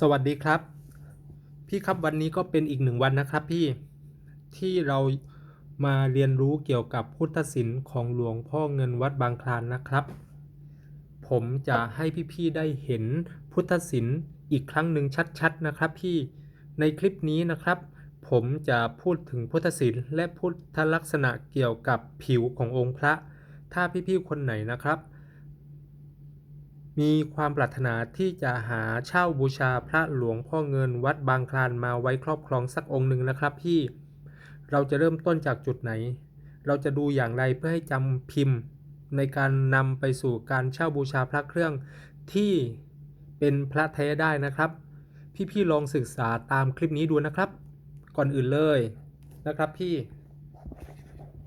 สวัสดีครับ พี่ครับวันนี้ก็เป็นอีกหนึ่งวันนะครับพี่ที่เรามาเรียนรู้เกี่ยวกับพุทธศิลป์ของหลวงพ่อเงินวัดบางคลานนะครับ ผมจะให้พี่ๆได้เห็นพุทธศิลป์อีกครั้งหนึ่งชัดๆนะครับพี่ในคลิปนี้นะครับ ผมจะพูดถึงพุทธศิลป์และพุทธลักษณะเกี่ยวกับผิวขององค์พระ ถ้าพี่ๆคนไหนนะครับ มีความปรารถนาที่จะหาเช่าบูชาพระหลวงพ่อเงินวัดบางคลานมาไว้ครอบครองสักองค์หนึ่งนะครับพี่ เราจะเริ่มต้นจากจุดไหน เราจะดูอย่างไรเพื่อให้จำพิมพ์ในการนำไปสู่การเช่าบูชาพระเครื่องที่เป็นพระแท้ได้นะครับ พี่ๆลองศึกษาตามคลิปนี้ดูนะครับ ก่อนอื่นเลยนะครับพี่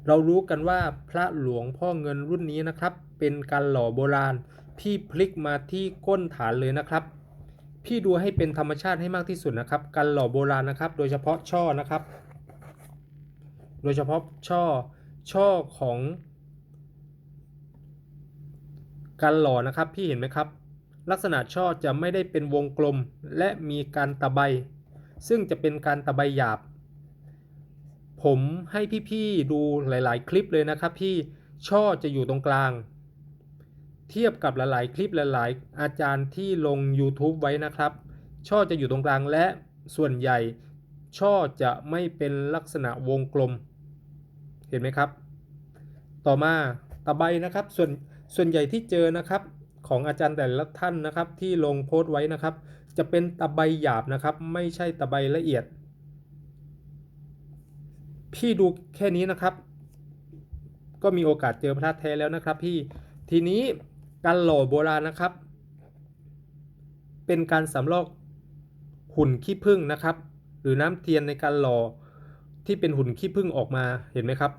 เรารู้กันว่าพระหลวงพ่อเงินรุ่นนี้นะครับ เป็นการหล่อโบราณ พี่พลิกมาที่ก้นฐานเลยนะครับ พี่ดูให้เป็นธรรมชาติให้มากที่สุดนะครับการหล่อโบราณนะครับ โดยเฉพาะช่อนะครับ โดยเฉพาะช่อช่อของการหล่อนะครับ พี่เห็นไหมครับ ลักษณะช่อจะไม่ได้เป็นวงกลมและมีการตะไบ ซึ่งจะเป็นการตะไบหยาบ ผมให้พี่ๆดูหลาย ๆ คลิปเลยนะครับ พี่ช่อจะอยู่ตรงกลาง เทียบกับหลาย ๆ คลิปหลาย ๆ อาจารย์ที่ลง YouTube ไว้นะครับ ช่อจะอยู่ตรงกลางและส่วนใหญ่ ช่อจะไม่เป็นลักษณะวงกลม เห็นไหมครับ ต่อมาตะไบนะครับ ส่วนส่วนใหญ่ที่เจอนะครับของอาจารย์แต่ละท่านนะครับ ที่ลงโพสต์ไว้นะครับ จะเป็นตะไบหยาบนะครับ ไม่ใช่ตะไบละเอียด พี่ดูแค่นี้นะครับ ก็มีโอกาสเจอพระแท้แล้วนะครับ พี่ทีนี้ การหล่อโบราณนะครับ เป็นการสำลอกหุ่นขี้ผึ้งนะครับ หรือน้ำเทียนในการหล่อที่เป็นหุ่นขี้ผึ้งออกมาเห็นไหมครับ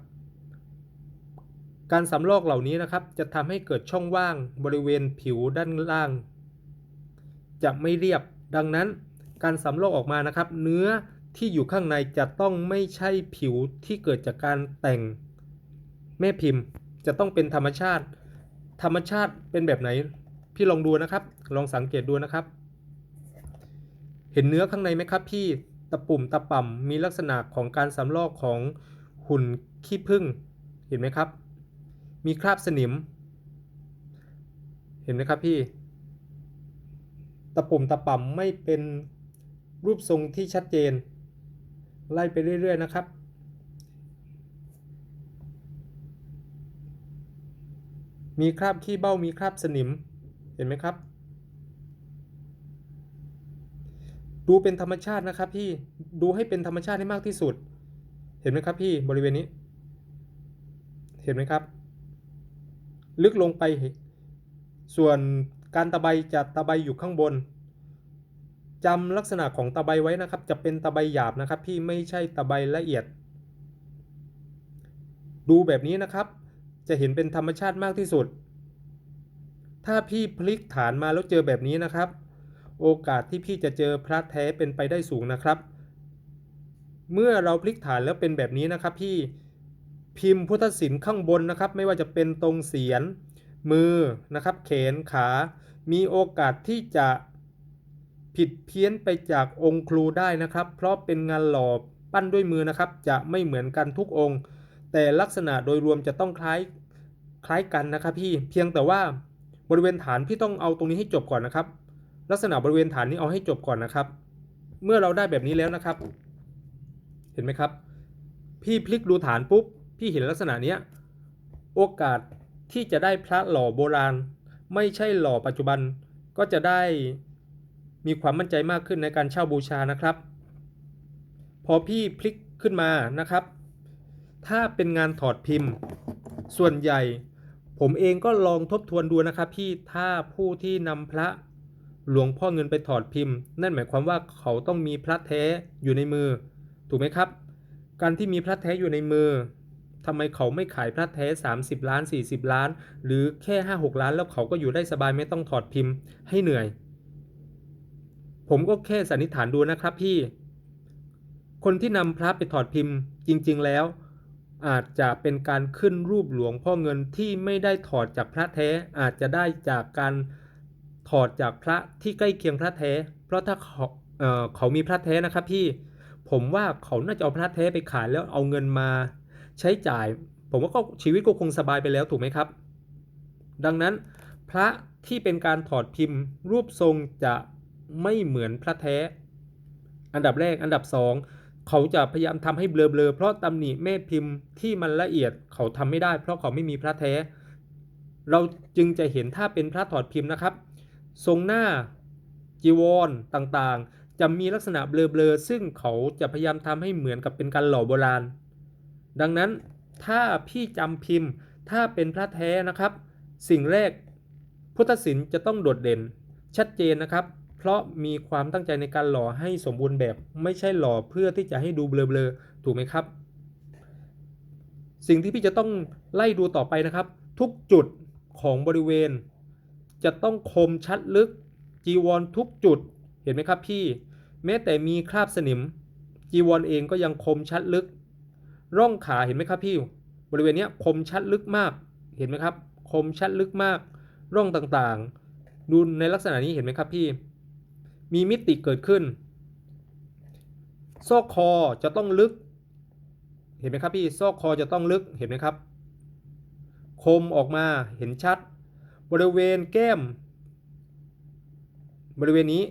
การสำลอกเหล่านี้นะครับ จะทำให้เกิดช่องว่างบริเวณผิวด้านล่าง จะไม่เรียบดังนั้นการสำลอกออกมานะครับ เนื้อที่อยู่ข้างในจะต้องไม่ใช่ผิวที่เกิดจากการแต่งแม่พิมพ์ จะต้องเป็นธรรมชาติ ธรรมชาติเป็นแบบไหน พี่ลองดูนะครับ ลองสังเกตดูนะครับ เห็นเนื้อข้างในไหมครับพี่ตะปุ่มตะป่ำมีลักษณะของการสำลอกของหุ่นขี้ผึ้งเห็นไหมครับ มีคราบสนิม เห็นไหมครับพี่ ตะปุ่มตะป่ำไม่เป็นรูปทรงที่ชัดเจน ไล่ไปเรื่อย ๆ นะครับ มีคราบขี้เบ้ามีคราบสนิม เห็นไหมครับ ดูเป็นธรรมชาตินะครับพี่ ดูให้เป็นธรรมชาติให้มากที่สุด เห็นไหมครับพี่บริเวณนี้ เห็นไหมครับ ลึกลงไป ส่วนการตะไบจะตะไบอยู่ข้างบนจำลักษณะของตะไบไว้นะครับ จะเป็นตะไบหยาบนะครับ พี่ไม่ใช่ตะไบละเอียด ดูแบบนี้นะครับ จะเห็นเป็นธรรมชาติมากที่สุด ถ้าพี่พลิกฐานมาแล้วเจอแบบนี้นะครับ โอกาสที่พี่จะเจอพระแท้เป็นไปได้สูงนะครับ เมื่อเราพลิกฐานแล้วเป็นแบบนี้นะครับ พี่พิมพ์พุทธศิลป์ข้างบนนะครับ ไม่ว่าจะเป็นตรงเสียน มือนะครับแขนขา มีโอกาสที่จะผิดเพี้ยนไปจากองค์ครูได้นะครับ เพราะเป็นงานหล่อปั้นด้วยมือนะครับ จะไม่เหมือนกันทุกองค์ แต่ลักษณะโดยรวมจะต้องคล้าย คล้ายกันนะครับพี่เพียงแต่ว่าบริเวณฐานพี่ต้องเอาตรงนี้ให้จบก่อนนะครับ ลักษณะบริเวณฐานนี้เอาให้จบก่อนนะครับ เมื่อเราได้แบบนี้แล้วนะครับ เห็นไหมครับ พี่พลิกดูฐานปุ๊บพี่เห็นลักษณะเนี้ยโอกาสที่จะได้พระหล่อโบราณ ไม่ใช่หล่อปัจจุบันก็จะได้มีความมั่นใจมากขึ้นในการเช่าบูชานะครับ พอพี่พลิกขึ้นมานะครับ ถ้าเป็นงานถอดพิมพ์ ส่วนใหญ่ ผมเองก็ลองทบทวนดูนะครับพี่ถ้าผู้ที่นำพระหลวงพ่อเงินไปถอดพิมพ์ นั่นหมายความว่าเขาต้องมีพระแท้อยู่ในมือ ถูกไหมครับ การที่มีพระแท้อยู่ในมือทำไมเขาไม่ขายพระแท้ 30 ล้าน 40 ล้าน หรือแค่ 5-6 ล้านแล้วเขาก็อยู่ได้สบายไม่ต้องถอดพิมพ์ให้เหนื่อย ผมก็แค่สันนิษฐานดูนะครับพี่ คนที่นำพระไปถอดพิมพ์จริง ๆ แล้ว อาจจะเป็นการขึ้นรูปหลวงพ่อเงินที่ไม่ได้ถอดจากพระแท้อาจจะได้จากการถอดจากพระที่ใกล้เคียงพระแท้ เพราะถ้าเขาเเขามีพระแท้นะครับพี่ผมว่าเขาน่าจะเอาพระแท้ไปขายแล้วเอาเงินมาใช้จ่าย ผมว่าก็ชีวิตก็คงสบายไปแล้วถูกไหมครับ ดังนั้นพระที่เป็นการถอดพิมพ์ รูปทรงจะไม่เหมือนพระแท้ อันดับแรกอันดับสอง เขาจะพยายามทำให้เบลอๆเพราะตำหนิแม่พิมพ์ที่มันละเอียดเขาทำไม่ได้ เพราะเขาไม่มีพระแท้ เราจึงจะเห็นถ้าเป็นพระถอดพิมพ์นะครับ ทรงหน้าจีวรต่างๆ จะมีลักษณะเบลอๆซึ่งเขาจะพยายามทำให้เหมือนกับเป็นการหล่อโบราณ ดังนั้นถ้าพี่จำพิมพ์ถ้าเป็นพระแท้นะครับ สิ่งแรกพุทธศิลป์จะต้องโดดเด่นชัดเจนนะครับ เพราะมีความตั้งใจในการหล่อให้สมบูรณ์แบบ ไม่ใช่หล่อเพื่อที่จะให้ดูเบลอๆถูกไหมครับ สิ่งที่พี่จะต้องไล่ดูต่อไปนะครับ ทุกจุดของบริเวณ จะต้องคมชัดลึก จีวรทุกจุดเห็นไหมครับพี่ แม้แต่มีคราบสนิม จีวรเองก็ยังคมชัดลึก ร่องขาเห็นไหมครับพี่ บริเวณนี้คมชัดลึกมากเห็นไหมครับ คมชัดลึกมาก ร่องต่างๆ ดูในลักษณะนี้เห็นไหมครับพี่ มีมิติเกิดขึ้น ซอกคอจะต้องลึก เห็นไหมครับพี่ ซอกคอจะต้องลึก เห็นไหมครับ คมออกมา เห็นชัด บริเวณแก้ม บริเวณนี้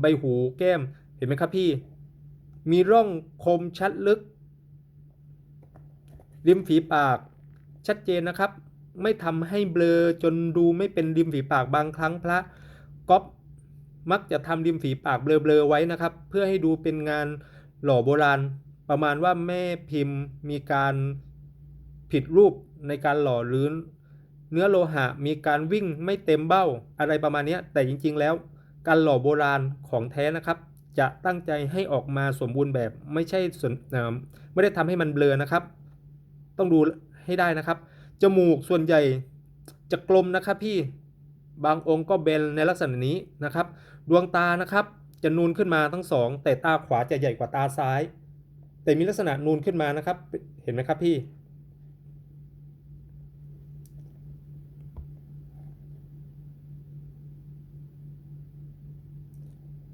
ใบหูแก้ม เห็นไหมครับพี่ มีร่องคมชัดลึก ริมฝีปาก ชัดเจนนะครับ ไม่ทำให้เบลอจนดูไม่เป็นริมฝีปากบางครั้งพระก๊อป มักจะทำริมฝีปากเบลอๆไว้นะครับ เพื่อให้ดูเป็นงานหล่อโบราณ ประมาณว่าแม่พิมพ์มีการผิดรูปในการหล่อหรือเนื้อโลหะมีการวิ่งไม่เต็มเบ้าอะไรประมาณนี้แต่จริงๆแล้ว การหล่อโบราณของแท้นะครับ จะตั้งใจให้ออกมาสมบูรณ์แบบไม่ใช่ส่วนไม่ได้ทำให้มันเบลอนะครับ ต้องดูให้ได้นะครับ จมูกส่วนใหญ่จะกลมนะครับพี่ บางองค์ก็เบนในลักษณะนี้นะครับ ดวงตานะครับจะนูนขึ้นมาทั้งสองแต่ตาขวาจะใหญ่กว่าตาซ้าย แต่มีลักษณะนูนขึ้นมานะครับ เห็นไหมครับพี่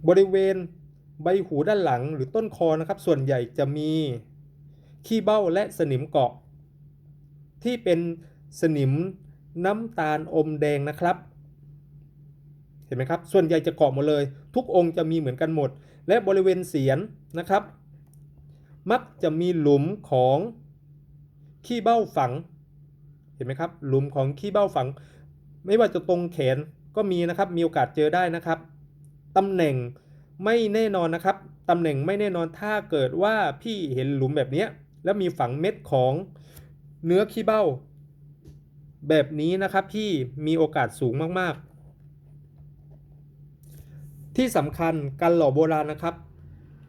บริเวณใบหูด้านหลังหรือต้นคอนะครับ ส่วนใหญ่จะมีขี้เบ้าและสนิมเกาะ ที่เป็นสนิมน้ำตาลอมแดงนะครับ ห็นไหมครับ ส่วนใหญ่จะเกาะหมดเลย ทุกองค์จะมีเหมือนกันหมด และบริเวณเสียนนะครับ มักจะมีหลุมของขี้เบ้าฝัง เห็นไหมครับ หลุมของขี้เบ้าฝัง ไม่ว่าจะตรงแขนก็มีนะครับ มีโอกาสเจอได้นะครับตำแหน่งไม่แน่นอนนะครับตำแหน่งไม่แน่นอนถ้าเกิดว่าพี่เห็นหลุมแบบนี้แล้วมีฝังเม็ดของเนื้อขี้เบ้า แบบนี้นะครับพี่มีโอกาสสูงมากๆ ที่สำคัญการหล่อโบราณนะครับ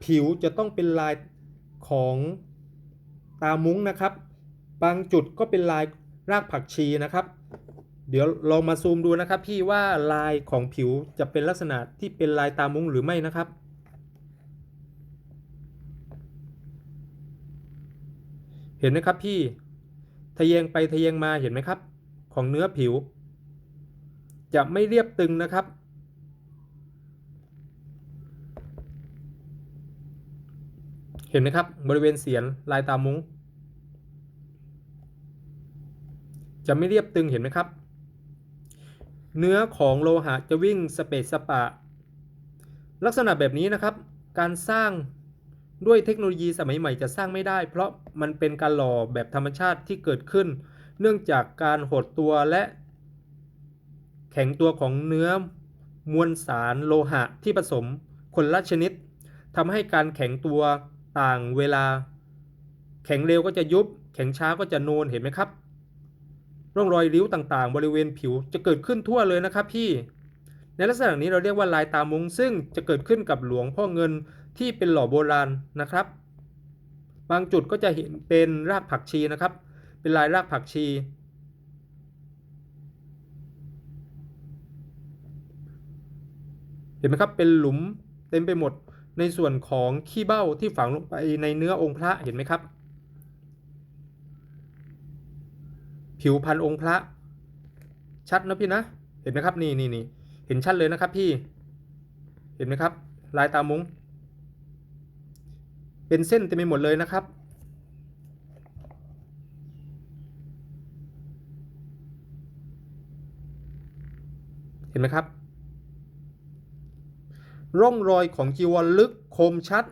ผิวจะต้องเป็นลายของตามุ้งนะครับ บางจุดก็เป็นลายรากผักชีนะครับ เดี๋ยวลองมาซูมดูนะครับ พี่ว่าลายของผิวจะเป็นลักษณะที่เป็นลายตามุ้งหรือไม่นะครับ เห็นไหมครับพี่ทะแยงไปทะแยงมาเห็นไหมครับ ของเนื้อผิว จะไม่เรียบตึงนะครับ ห็นไหมครับ บริเวณเสียนลายตามุ้ง จะไม่เรียบตึงเห็นไหมครับ เนื้อของโลหะจะวิ่งสเปซสปะ ลักษณะแบบนี้นะครับ การสร้างด้วยเทคโนโลยีสมัยใหม่จะสร้างไม่ได้ เพราะมันเป็นการหล่อแบบธรรมชาติที่เกิดขึ้น เนื่องจากการหดตัวและ แข็งตัวของเนื้อมวลสารโลหะที่ผสมคนละชนิดทำให้การแข็งตัว ต่างเวลา แข็งเร็วก็จะยุบ แข็งช้าก็จะโนนเห็นไหมครับ ร่องรอยริ้วต่างๆ บริเวณผิวจะเกิดขึ้นทั่วเลยนะครับพี่ ในลักษณะนี้เราเรียกว่าลายตามุงซึ่งจะเกิดขึ้นกับหลวงพ่อเงินที่เป็นหล่อโบราณนะครับ บางจุดก็จะเห็นเป็นรากผักชีนะครับ เป็นลายรากผักชีเห็นไหมครับ เป็นหลุมเต็มไปหมด ในส่วนของขี้เบ้าที่ฝังลงไปในเนื้อองค์พระเห็นไหมครับ ผิวพันองค์พระ ชัดนะพี่นะ เห็นไหมครับนี่นี่นี่เห็นชัดเลยนะครับพี่ เห็นไหมครับ ลายตามุง้งเป็นเส้นเต็มไปหมดเลยนะครับเห็นไหมครับ ร่องรอยของจีวรลึกคมชัด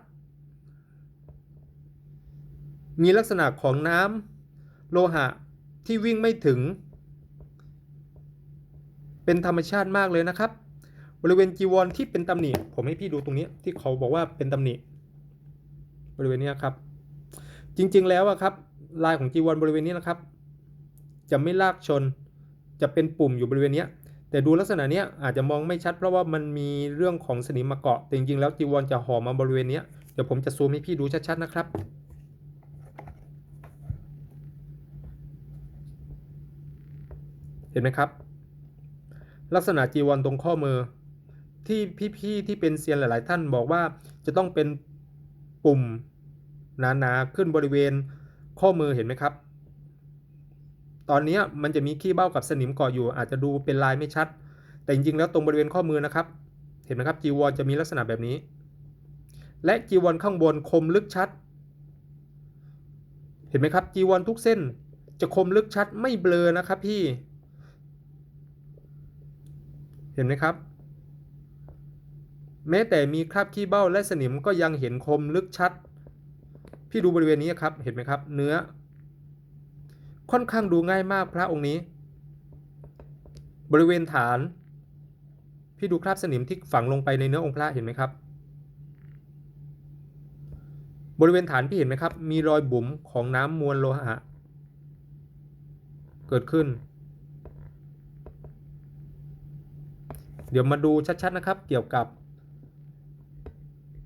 มีลักษณะของน้ำโลหะที่วิ่งไม่ถึง เป็นธรรมชาติมากเลยนะครับ บริเวณจีวรที่เป็นตำหนิผมให้พี่ดูตรงนี้ที่เขาบอกว่าเป็นตำหนิบริเวณนี้ครับ จริงๆแล้วอะครับ ลายของจีวรบริเวณนี้นะครับ จะไม่ลากชนจะเป็นปุ่มอยู่บริเวณนี้ แต่ดูลักษณะเนี้ยอาจจะมองไม่ชัดเพราะว่ามันมีเรื่องของสนิมมาเกาะแต่จริงๆแล้วจีวรจะห่อมาบริเวณเนี้ยเดี๋ยวผมจะซูมให้พี่ดูชัดๆนะครับ เห็นไหมครับ ลักษณะจีวรตรงข้อมือ ที่พี่ๆที่เป็นเซียนหลาย ๆ ท่านบอกว่าจะต้องเป็นปุ่มหนาๆขึ้นบริเวณข้อมือเห็นไหมครับ ตอนนี้มันจะมีขี้เบ้ากับสนิมเกาะอยู่ อาจจะดูเป็นลายไม่ชัด แต่จริงๆแล้วตรงบริเวณข้อมือนะครับ เห็นไหมครับจีวรจะมีลักษณะแบบนี้ และจีวรข้างบนคมลึกชัด เห็นไหมครับจีวรทุกเส้นจะคมลึกชัดไม่เบลอนะครับพี่ เห็นไหมครับ แม้แต่มีคราบขี้เบ้าและสนิมก็ยังเห็นคมลึกชัด พี่ดูบริเวณนี้ครับ เห็นไหมครับ เนื้อ ค่อนข้างดูง่ายมากพระองค์นี้ บริเวณฐาน พี่ดูคราบสนิมที่ฝังลงไปในเนื้อองค์พระเห็นไหมครับ บริเวณฐานพี่เห็นไหมครับ มีรอยบุ๋มของน้ำมวลโลหะ เกิดขึ้น เดี๋ยวมาดูชัดๆนะครับ เกี่ยวกับ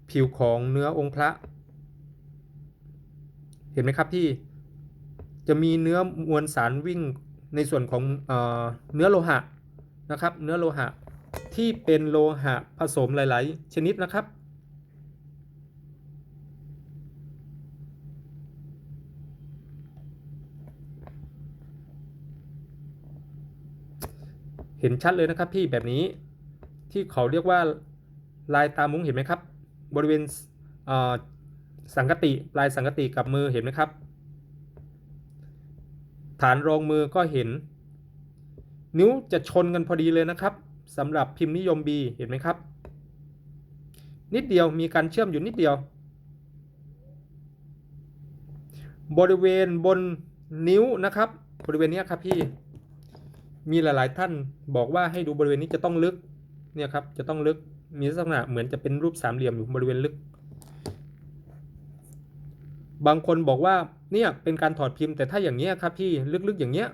ผิวของเนื้อองค์พระ เห็นไหมครับพี่ จะมีเนื้อมวลสารวิ่งในส่วนของเออเนื้อโลหะนะครับ เนื้อโลหะที่เป็นโลหะผสมหลาย ๆ ชนิดนะครับ เห็นชัดเลยนะครับพี่แบบนี้ที่เขาเรียกว่าลายตามุ้งเห็นไหมครับ บริเวณเสังกติ ลายสังกติกับมือเห็นไหมครับ ฐานรองมือก็เห็น นิ้วจะชนกันพอดีเลยนะครับสำหรับพิมพ์นิยม B เห็นไหมครับ นิดเดียวมีการเชื่อมอยู่นิดเดียว บริเวณบนนิ้วนะครับ บริเวณนี้ครับพี่มีหลายๆท่านบอกว่าให้ดูบริเวณนี้จะต้องลึกเนี่ยครับจะต้องลึกมีลักษณะเหมือนจะเป็นรูปสามเหลี่ยมอยู่บริเวณลึก บางคนบอกว่า เนี่ยเป็นการถอดพิมพ์แต่ถ้าอย่างเงี้ยครับพี่ลึกๆอย่างเงี้ย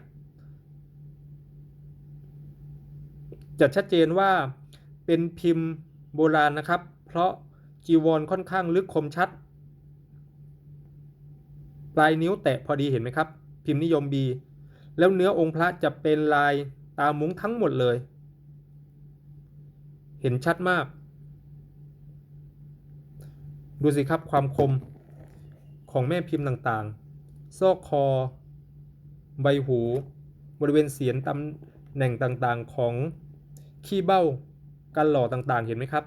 จะชัดเจนว่าเป็นพิมพ์โบราณนะครับ เพราะจีวรค่อนข้างลึกคมชัด ปลายนิ้วแตะพอดีเห็นไหมครับ พิมพ์นิยม B แล้วเนื้อองค์พระจะเป็นลายตามุ้งทั้งหมดเลย เห็นชัดมาก ดูสิครับความคมของแม่พิมพ์ต่างๆ ซอกคอ ใบหู บริเวณเสียนตำแหน่งต่างๆของขี้เบ้ากันหล่อต่างๆ เห็นไหมครับ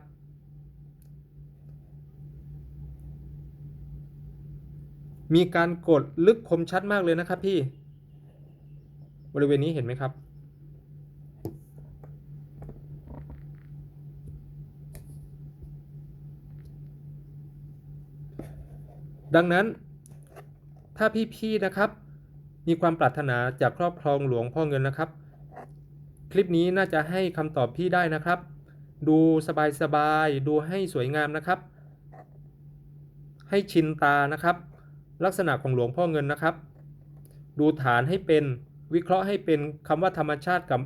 มีการกดลึกคมชัดมากเลยนะครับพี่ บริเวณนี้เห็นไหมครับ ดังนั้น ถ้าพี่ๆนะครับ มีความปรารถนาจากครอบครองหลวงพ่อเงินนะครับ คลิปนี้น่าจะให้คำตอบพี่ได้นะครับ ดูสบายๆดูให้สวยงามนะครับ ให้ชินตานะครับ ลักษณะของหลวงพ่อเงินนะครับ ดูฐานให้เป็นวิเคราะห์ให้เป็นคำว่าธรรมชาติกับ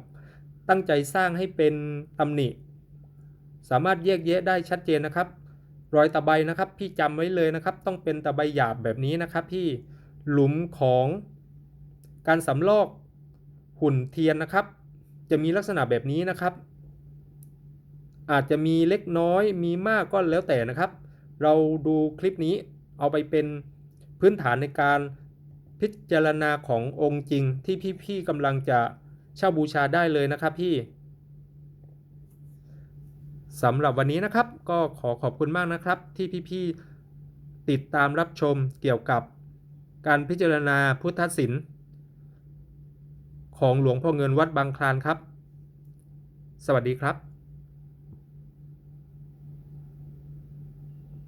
ตั้งใจสร้างให้เป็นตำหนิ สามารถแยกแยะได้ชัดเจนนะครับ รอยตะไบนะครับ พี่จำไว้เลยนะครับ ต้องเป็นตะไบหยาบแบบนี้นะครับพี่ หลุมของการสำลอกหุ่นเทียนนะครับ จะมีลักษณะแบบนี้นะครับ อาจจะมีเล็กน้อยมีมากก็แล้วแต่นะครับ เราดูคลิปนี้เอาไปเป็นพื้นฐานในการพิจารณาขององค์จริงที่พี่ๆกำลังจะเช่าบูชาได้เลยนะครับพี่สำหรับวันนี้นะครับก็ขอขอบคุณมากนะครับ ที่พี่ๆติดตามรับชมเกี่ยวกับ การพิจารณาพุทธศิลป์ของหลวงพ่อเงินวัดบางคลานครับ สวัสดีครับ